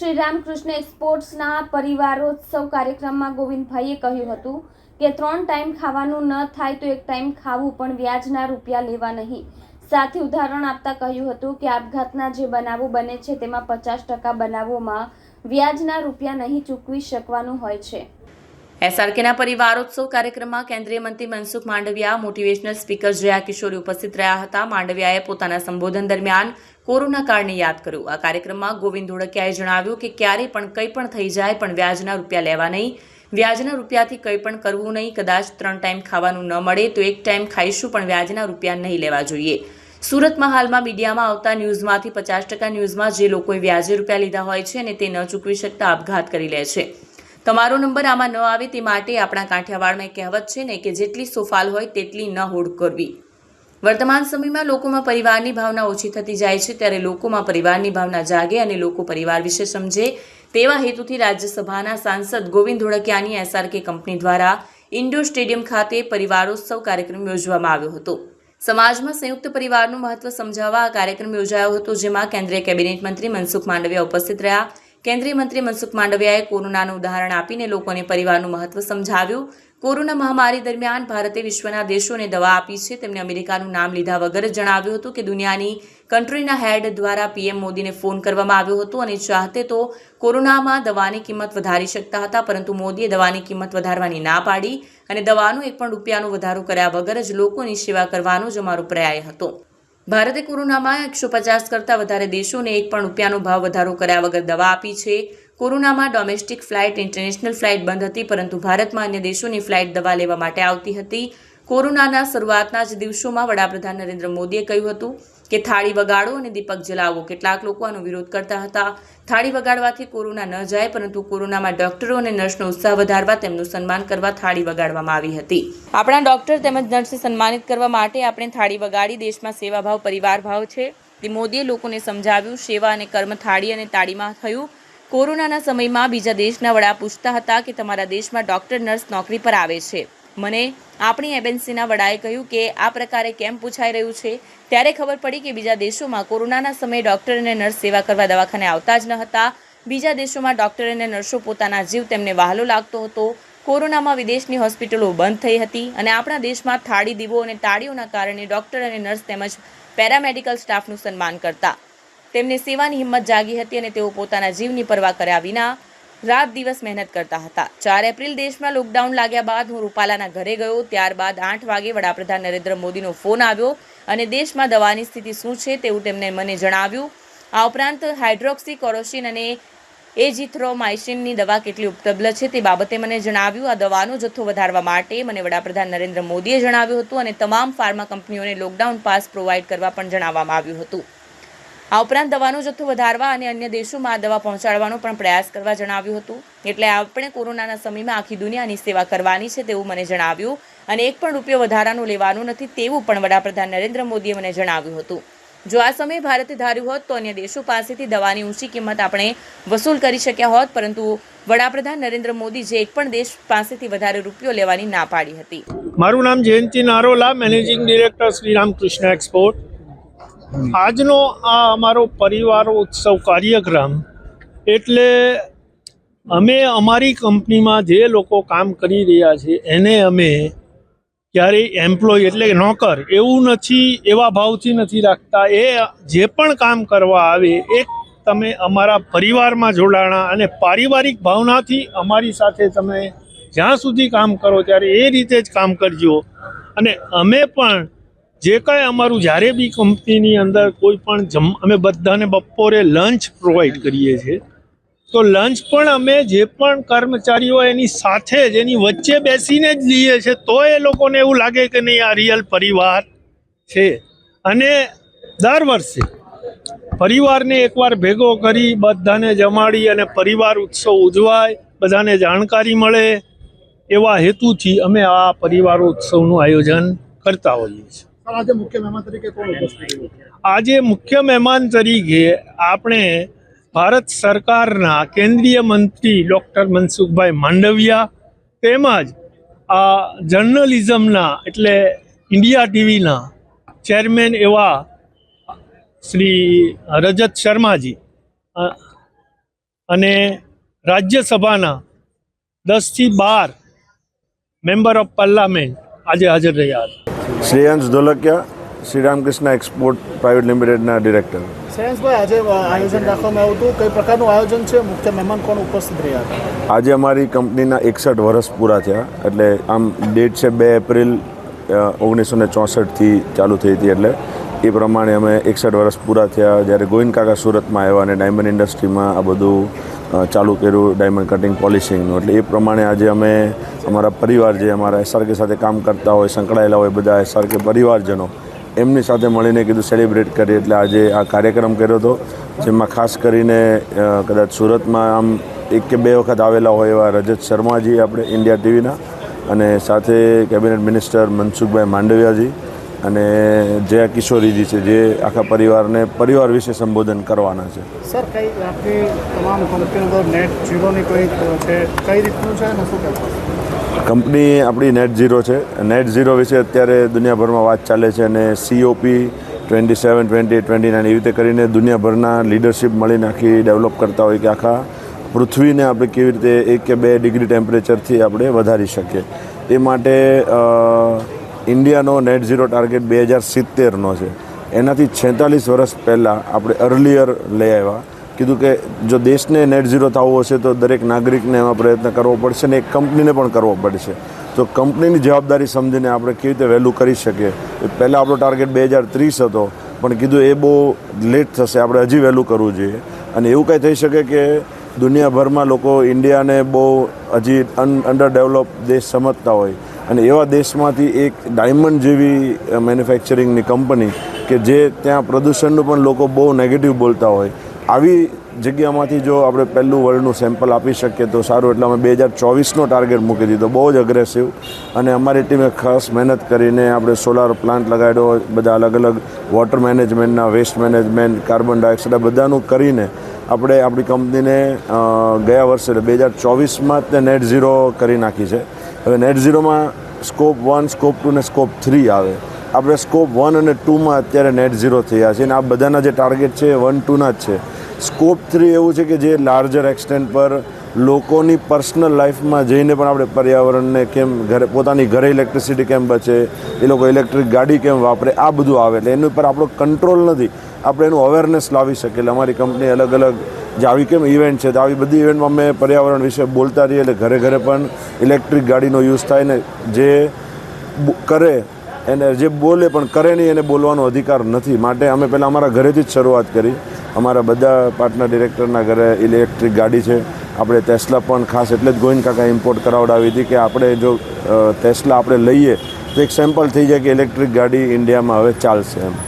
શ્રી રામકૃષ્ણ એક્સપોર્ટ્સના પરિવારોત્સવ કાર્યક્રમમાં ગોવિંદભાઈએ કહ્યું હતું કે ત્રણ ટાઈમ ખાવાનું ન થાય તો એક ટાઈમ ખાવું, પણ વ્યાજના રૂપિયા લેવા નહીં. સાથે ઉદાહરણ આપતા કહ્યું હતું કે આપઘાતના જે બનાવો બને છે તેમાં પચાસ ટકા બનાવોમાં વ્યાજના રૂપિયા નહીં ચૂકવી શકવાનું હોય છે. એસઆરકેના પરિવારોત્સવ કાર્યક્રમમાં કેન્દ્રીય મંત્રી મનસુખ માંડવિયા, મોટિવેશનલ સ્પીકર જયા કિશોરી ઉપસ્થિત રહ્યા હતા. માંડવિયાએ પોતાના સંબોધન દરમિયાન કોરોના કાળને યાદ કર્યું. આ કાર્યક્રમમાં ગોવિંદ ધોળકિયાએ જણાવ્યું કે ક્યારે પણ કંઈ પણ થઈ જાય પણ વ્યાજના રૂપિયા લેવા નહીં. વ્યાજના રૂપિયાથી કંઈ પણ કરવું નહીં. કદાચ ત્રણ ટાઈમ ખાવાનું ન મળે તો એક ટાઈમ ખાઈશું પણ વ્યાજના રૂપિયા નહીં લેવા જોઈએ. સુરતમાં હાલમાં મીડિયામાં આવતા ન્યૂઝમાંથી પચાસ ટકા ન્યૂઝમાં જે લોકોએ વ્યાજે રૂપિયા લીધા હોય છે અને તે ન ચૂકવી શકતા આપઘાત કરી લે છે. તમારો નંબર આમાં ન આવે તે માટે આપણા કાંઠિયાવાડમાં એક કહેવત છે ને કે જેટલી સોફાલ હોય તેટલી ન હોડ કરવી. વર્તમાન સમયમાં લોકોમાં પરિવારની ભાવના ઓછી થતી જાય છે ત્યારે લોકોમાં પરિવારની ભાવના જાગે અને લોકો પરિવાર વિશે સમજે તેવા હેતુથી રાજ્યસભાના સાંસદ ગોવિંદ ધોળકિયાની એસઆરકે કંપની દ્વારા ઇન્ડોર સ્ટેડિયમ ખાતે પરિવારોત્સવ કાર્યક્રમ યોજવામાં આવ્યો હતો. સમાજમાં સંયુક્ત પરિવારનું મહત્વ સમજાવવા આ કાર્યક્રમ યોજાયો હતો જેમાં કેન્દ્રીય કેબિનેટ મંત્રી મનસુખ માંડવિયા ઉપસ્થિત રહ્યા. કેન્દ્રીય મંત્રી મનસુખ માંડવિયાએ કોરોનાનું ઉદાહરણ આપીને લોકોને પરિવારનું મહત્વ સમજાવ્યું. કોરોના મહામારી દરમિયાન ભારતે વિશ્વના દેશોને દવા આપી છે. તેમણે અમેરિકાનું નામ લીધા વગર જણાવ્યું હતું કે દુનિયાની કન્ટ્રીના હેડ દ્વારા પીએમ મોદીને ફોન કરવામાં આવ્યો હતો અને ચાહતે તો કોરોનામાં દવાની કિંમત વધારી શકતા હતા, પરંતુ મોદીએ દવાની કિંમત વધારવાની ના પાડી અને દવાનો એક પણ રૂપિયાનો વધારો કર્યા વગર જ લોકોની સેવા કરવાનો જ અમારો પ્રયાય હતો. ભારતે કોરોનામાં એકસો પચાસ કરતાં વધારે દેશોને એક પણ રૂપિયાનો ભાવ વધારો કર્યા વગર દવા આપી છે. કોરોનામાં ડોમેસ્ટિક ફ્લાઇટ ઇન્ટરનેશનલ ફ્લાઇટ બંધ હતી, પરંતુ ભારતમાં અન્ય દેશોની ફ્લાઇટ દવા લેવા માટે આવતી હતી. કોરોનાના શરૂઆતના જ દિવસોમાં વડાપ્રધાન નરેન્દ્ર મોદીએ કહ્યું હતું કે થાળી વગાડો અને દીપક જલાવો. કેટલાક લોકો આનો વિરોધ કરતા હતા. થાળી વગાડવાથી કોરોના ન જાય, પરંતુ કોરોનામાં ડોક્ટરો અને નર્સનો ઉત્સાહ વધારવા તેમનું સન્માન કરવા થાળી વગાડવામાં આવી હતી. આપણા ડોક્ટર તેમજ નર્સને સન્માનિત કરવા માટે આપણે થાળી વગાડી દેશમાં સેવાભાવ પરિવાર ભાવ છે. તે મોદીએ લોકોને સમજાવ્યું, સેવા અને કર્મ થાળી અને તાળીમાં થયું. કોરોનાના સમયમાં બીજા દેશના વડા પૂછતા હતા કે તમારા દેશમાં ડોક્ટર, નર્સ નોકરી પર આવે છે. મને આપણી એબેન્સીના વડાએ કહ્યું કે આ પ્રકારે કેમ પૂછાઈ રહ્યું છે? ત્યારે ખબર પડી કે બીજા દેશોમાં કોરોનાના સમયે ડૉક્ટર અને નર્સ સેવા કરવા દવાખાને આવતા જ ન હતા. બીજા દેશોમાં ડોક્ટર અને નર્સો પોતાના જીવ તેમને વહાલો લાગતો હતો. કોરોનામાં વિદેશની હોસ્પિટલો બંધ થઈ હતી અને આપણા દેશમાં થાળી દીવો અને તાળીઓના કારણે ડૉક્ટર અને નર્સ તેમજ પેરામેડિકલ સ્ટાફનું સન્માન કરતા. તેમને સેવાની હિંમત જાગી હતી અને તેઓ પોતાના જીવની પરવા કર્યા વિના રાત દિવસ મહેનત કરતા હતા. ચાર એપ્રિલ દેશમાં લોકડાઉન લાગ્યા બાદ હું રૂપાલાના ઘરે ગયો. ત્યારબાદ આઠ વાગે વડાપ્રધાન નરેન્દ્ર મોદીનો ફોન આવ્યો અને દેશમાં દવાની સ્થિતિ શું છે તેવું તેમણે મને જણાવ્યું. આ ઉપરાંત હાઇડ્રોક્સી, કોરોસિન અને એજિથ્રોમાઇસિનની દવા કેટલી ઉપલબ્ધ છે તે બાબતે મને જણાવ્યું. આ દવાનો જથ્થો વધારવા માટે મને વડાપ્રધાન નરેન્દ્ર મોદીએ જણાવ્યું હતું અને તમામ ફાર્મા કંપનીઓને લોકડાઉન પાસ પ્રોવાઈડ કરવા પણ જણાવવામાં આવ્યું હતું. આ ઉપરાંત દવાનો જથ્થો વધારવા અને અન્ય દેશોમાં આ દવા પહોંચાડવાનો પણ પ્રયાસ કરવા જણાવ્યું હતું. એટલે આપણે કોરોનાના સમયમાં આખી દુનિયાની સેવા કરવાની છે તેવું મને જણાવ્યું અને એક પણ રૂપિયો વધારાનું લેવાનું નથી તેવું પણ વડાપ્રધાન નરેન્દ્ર મોદીએ મને જણાવ્યું હતું. જો આ સમયે ભારતે ધાર્યું હોત તો અન્ય દેશો પાસેથી દવાની ઊંચી કિંમત આપણે વસૂલ કરી શક્યા હોત, પરંતુ વડાપ્રધાન નરેન્દ્ર મોદી જે એક પણ દેશ પાસેથી વધારે રૂપિયો લેવાની ના પાડી હતી. મારું નામ Jayanti Narola, managing director Shri Ramkrishna Export. આજનો આ અમારો પરિવારો ઉત્સવ કાર્યક્રમ એટલે અમે અમારી કંપનીમાં જે લોકો કામ કરી રહ્યા છે, એને અમે ક્યારેય એમ્પ્લોય એટલે નોકર એવું નથી, એવા ભાવથી નથી રાખતા. એ જે પણ કામ કરવા આવે, એ તમે અમારા પરિવારમાં જોડાણા અને પારિવારિક ભાવનાથી અમારી સાથે તમે જ્યાં સુધી કામ કરો ત્યારે એ રીતે જ કામ કરજો. અને અમે પણ જે કાંઈ અમારું જ્યારે બી કંપનીની અંદર કોઈ પણ જમ, અમે બધાને બપોરે લંચ પ્રોવાઈડ કરીએ છીએ. તો લંચ પણ અમે જે પણ કર્મચારીઓ એની સાથે જ, એની વચ્ચે બેસીને જ લઈએ છીએ, તો એ લોકોને એવું લાગે કે નહીં આ રિયલ પરિવાર છે. અને દર વર્ષે પરિવારને એકવાર ભેગો કરી બધાને જમાડી અને પરિવાર ઉત્સવ ઉજવાય, બધાને જાણકારી મળે એવા હેતુથી અમે આ પરિવાર ઉત્સવનું આયોજન કરતા હોઈએ છીએ. આજે મુખ્ય મહેમાન તરીકે કોણ ઉપસ્થિત આજે મુખ્ય મહેમાન તરીકે આપણે ભારત સરકારના કેન્દ્રીય મંત્રી ડૉક્ટર મનસુખભાઈ માંડવિયા તેમજ આ જર્નલિઝમના એટલે ઇન્ડિયા ટીવીના ચેરમેન એવા શ્રી રજત શર્માજી અને રાજ્યસભાના દસથી બાર મેમ્બર ઓફ પાર્લામેન્ટ આજે હાજર રહ્યા હતા. શ્રેયાંશ ધોલકિયા શ્રી રામકૃષ્ણ એક્સપોર્ટ પ્રાઇવેટ લિમિટેડના ડિરેક્ટર શ્રેયસભાઈ આજે આયોજન રાખવામાં આવ્યું હતું. કઈ પ્રકારનું આયોજન છે? મુખ્ય મહેમાન કોણ ઉપસ્થિત રહ્યા? હતા આજે અમારી કંપનીના એકસઠ વર્ષ પૂરા થયા. એટલે આમ ડેટ છે બે એપ્રિલ ઓગણીસો ને ચોસઠથી ચાલુ થઈ હતી. એટલે એ પ્રમાણે અમે એકસઠ વર્ષ પૂરા થયા. જ્યારે ગોવિંદ સુરતમાં આવ્યા અને ડાયમંડ ઇન્ડસ્ટ્રીમાં આ બધું ચાલુ કર્યું ડાયમંડ કટિંગ પોલિશિંગનું એટલે એ પ્રમાણે આજે અમે અમારા પરિવાર જે અમારા એસઆરકે સાથે કામ કરતા હોય, સંકળાયેલા હોય બધા એસઆરકે પરિવારજનો, એમની સાથે મળીને કીધું સેલિબ્રેટ કરીએ. એટલે આજે આ કાર્યક્રમ કર્યો હતો, જેમાં ખાસ કરીને કદાચ સુરતમાં આમ એક કે બે વખત આવેલા હોય એવા રજત શર્માજી, આપણે ઇન્ડિયા ટીવીના અને સાથે કેબિનેટ મિનિસ્ટર મનસુખભાઈ માંડવિયાજી અને જયા કિશોરીજી છે જે આખા પરિવારને પરિવાર વિશે સંબોધન કરવાના છે. સર કઈ આપની તમામ કંપનીઓ નેટ ઝીરોની કઈ છે? કઈ રીતનું છે અને શું કંપની આપણી નેટ ઝીરો છે. નેટ ઝીરો વિશે અત્યારે દુનિયાભરમાં વાત ચાલે છે અને COP twenty seven twenty twenty nine એવી રીતે કરીને દુનિયાભરના લીડરશિપ મળીને આખી ડેવલપ કરતા હોય કે આખા પૃથ્વીને આપણે કેવી રીતે એક કે બે ડિગ્રી ટેમ્પરેચરથી આપણે વધારી શકીએ. એ માટે ઇન્ડિયાનો નેટ ઝીરો ટાર્ગેટ બે હજાર સિત્તેરનો છે. એનાથી છેતાલીસ વર્ષ પહેલાં આપણે અર્લિયર લઈ આવ્યા. કીધું કે જો દેશને નેટ ઝીરો થવું હશે તો દરેક નાગરિકને એમાં પ્રયત્ન કરવો પડશે ને એક કંપનીને પણ કરવો પડશે. તો કંપનીની જવાબદારી સમજીને આપણે કેવી રીતે વહેલું કરી શકીએ? પહેલાં આપણો ટાર્ગેટ બે હજાર ત્રીસ હતો, પણ કીધું એ બહુ લેટ થશે, આપણે હજી વહેલું કરવું જોઈએ. અને એવું કાંઈ થઈ શકે કે દુનિયાભરમાં લોકો ઇન્ડિયાને બહુ હજી અંડર ડેવલપ દેશ સમજતા હોય. અને એવા દેશમાંથી એક ડાયમંડ જેવી મેન્યુફેક્ચરિંગની કંપની કે જે ત્યાં પ્રદૂષણનું પણ લોકો બહુ નેગેટિવ બોલતા હોય. આવી જગ્યામાંથી જો આપણે પહેલું વર્લ્ડનું સેમ્પલ આપી શકીએ તો સારું. એટલે અમે બે હજાર ચોવીસનો ટાર્ગેટ મૂકી દીધો. બહુ જ અગ્રેસિવ અને અમારી ટીમે ખાસ મહેનત કરીને આપણે સોલાર પ્લાન્ટ લગાડ્યો, બધા અલગ અલગ વોટર મેનેજમેન્ટના વેસ્ટ મેનેજમેન્ટ કાર્બન ડાયોક્સાઇડ બધાનું કરીને આપણે આપણી કંપનીને ગયા વર્ષે બે હજાર ચોવીસમાં જ તે નેટ ઝીરો કરી નાખી છે. હવે નેટ ઝીરોમાં સ્કોપ વન સ્કોપ ટુ ને સ્કોપ થ્રી આવે. આપણે સ્કોપ વન અને ટુમાં અત્યારે નેટ ઝીરો થયા છે અને આ બધાના જે ટાર્ગેટ છે એ વન ટુના જ છે. સ્કોપ થ્રી એવું છે કે જે લાર્જર એક્સટેન્ટ પર લોકોની પર્સનલ લાઈફમાં જઈને પણ આપણે પર્યાવરણને કેમ ઘરે, પોતાની ઘરે ઇલેક્ટ્રિસિટી કેમ બચે, એ લોકો ઇલેક્ટ્રિક ગાડી કેમ વાપરે, આ બધું આવે. એટલે એની ઉપર આપણો કંટ્રોલ નથી. આપણે એનું અવેરનેસ લાવી શકીએ. અમારી કંપની અલગ અલગ જે આવી કેમ ઇવેન્ટ છે? તો આવી બધી ઇવેન્ટમાં અમે પર્યાવરણ વિશે બોલતા રહીએ એટલે ઘરે ઘરે પણ ઇલેક્ટ્રિક ગાડીનો યુઝ થાય ને જે કરે એને જે બોલે પણ કરે નહીં એને બોલવાનો અધિકાર નથી. માટે અમે પહેલાં અમારા ઘરેથી જ શરૂઆત કરી. અમારા બધા પાર્ટનર ડિરેક્ટરના ઘરે ઇલેક્ટ્રિક ગાડી છે. આપણે ટેસ્લા પણ ખાસ એટલે જ ગોવિંદ કાકા ઇમ્પોર્ટ કરાવડાવી હતી કે આપણે જો ટેસ્લા આપણે લઈએ તો એક સેમ્પલ થઈ જાય કે ઇલેક્ટ્રિક ગાડી ઇન્ડિયામાં હવે ચાલશે એમ.